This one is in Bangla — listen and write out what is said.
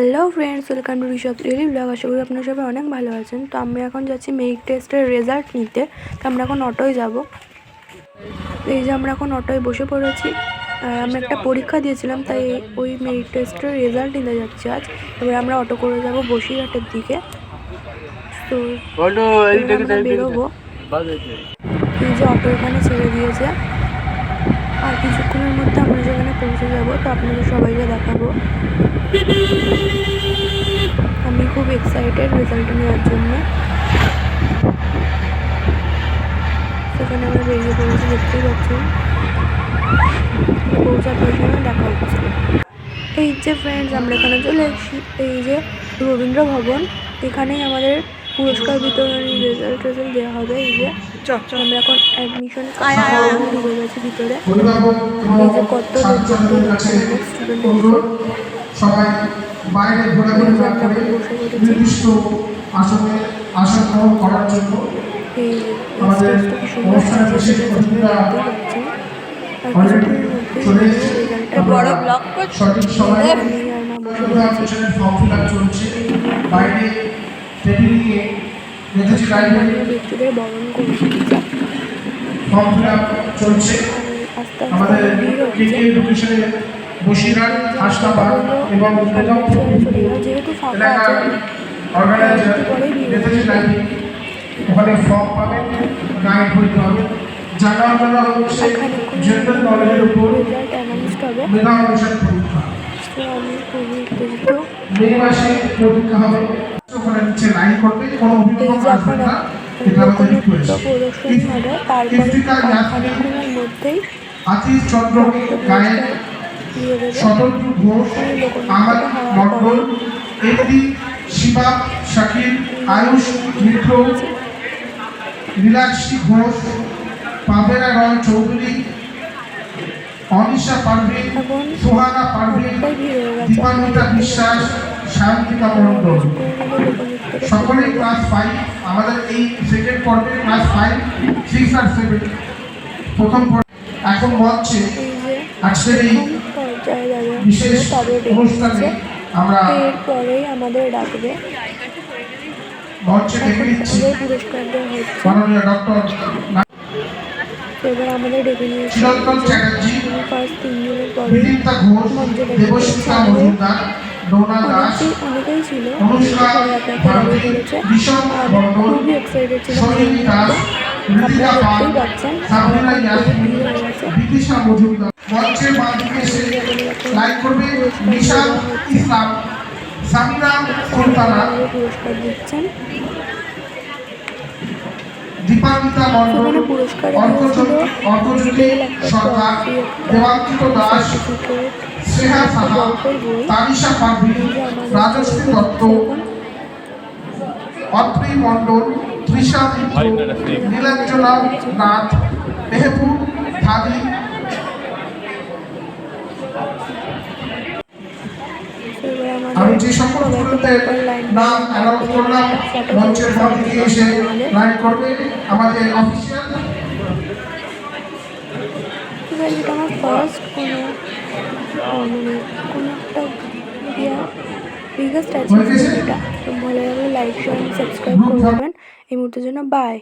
Hello friends welcome to Rishabh really blog আশা করি আপনারা সবাই অনেক ভালো আছেন। তো আমি এখন যাচ্ছি মেরিট টেস্টের রেজাল্ট নিতে। তো আমরা এখন অটোয় যাব। এই যে আমরা এখন অটোয় বসে পড়েছি। আমি একটা পরীক্ষা দিয়েছিলাম তাই ওই মেরিট টেস্টের রেজাল্ট নিতে যাচ্ছি আজ। এবার আমরা অটো করে যাব বসিরহাটের দিকে। তো বেরোবো। এই যে অটো এখানে ছেড়ে দিয়েছে। আর কিছুক্ষণের মধ্যে আমরা সেখানে পৌঁছে যাব। তো আপনাদের সবাইকে দেখাবো। এক্সাইটেড রেজাল্ট নেওয়ার জন্য। সেখানে আমরা বেরিয়ে পড়েছি দেখতেই পাচ্ছেন। পৌঁছার পর দেখা হচ্ছে। এই যে ফ্রেন্ডস আমরা এখানে চলে এসেছি। এই যে রবীন্দ্র ভবন এখানেই আমাদের পুরস্কার বিতরণী রেজাল্ট রেজাল্ট দেওয়া হবে। এই যে আমরা এখন অ্যাডমিশন ঢুকে গেছি ভিতরে। এই যে কত স্টুডেন্ট সবাই বাইরে ঘোরাঘুরি না করে নির্দিষ্ট আসনে আসন গ্রহণ করার জন্য আমাদের অনুষ্ঠানের বিশেষ অতিথিরা অলরেডি চলে সঠিক সময়ে ফর্ম ফিল আপ চলছে। বাইরে টেবিলে লাইব্রেরি ব্যক্তিদের ফর্ম ফিল আপ চলছে। আমাদের ভিড় কেকে এডুকেশনের বসিরহাট হাসনাবাদ এবং এলাকার অর্গানাইজার মেধেছি লাইব্রেরি ওখানে ফর্ম পাবেন গাইড হইতে হবে জানার জন্য হচ্ছে জেনারেল নলেজের উপর মেধা অনুসার পরীক্ষা মে মাসে পরীক্ষা হবে। ওখানে নিচে লাইন করবে কোনো অভিভাবক আসবে না এটা আমাদের রিকোয়েস্ট ইফতিকার ইয়াসমিন আতিশ চন্দ্র গায়েন দিয়ে দেবে। শিবা শাকির আয়ুষ মিত্র লীলাক্ষী ঘোষ পাবেরা রয় চৌধুরী অনিশা পারভিন সোহানা পারভিন দীপান্বিতা বিশ্বাস শান্তিকা মণ্ডল। সকলেই ক্লাস ফাইভ আমাদের এই সেকেন্ড পর্বে ক্লাস ফাইভ সিক্স আর সেভেন প্রথম পর্বে। এখন মঞ্চে যে আজকের এই বিশেষ অনুষ্ঠানে আমরা এরপরেই আমাদের ডাকবে। মঞ্চে ডেকে নিচ্ছি। পুরস্কার দেওয়া হচ্ছে। মাননীয় ডক্টর এবার আমাদের ডেকে নিয়েছে। চিরন্তন চ্যাটার্জি ফার্স্ট তিনজনের পরে বিদীপ্তা ঘোষ দেবস্মিতা মজুমদার ডোনা দাস অনেকেই অনেকেই ছিল। অনুষ্কা ভারতী খুবই এক্সাইটেড দেখতেই পাচ্ছেন মঞ্চের এসে লাইক করবে ইসলাম সামিনা সুলতানা পুরস্কার দিচ্ছেন দীপান্বিতা মণ্ডল সরকার দেবাঙ্কিত দাস স্নেহা সাহা তানিশা পারভিন এই যে আমাদের রাজশ্রী দত্ত অত্রি মণ্ডল মিত্র নীলাঞ্জনা নাথ আমি যে সকল লাইন নাম অ্যানাউন্স করলাম মঞ্চের এসে লাইন করবে আমাদের অফিসিয়াল ঠিক আছে আমার ফার্স্ট কোনো মানে কোনো একটা বিগেস্ট অ্যাচিভমেন্ট এটা তো ভালো লাগলে লাইক শেয়ার সাবস্ক্রাইব করে দেবেন এই মুহূর্তের জন্য বাই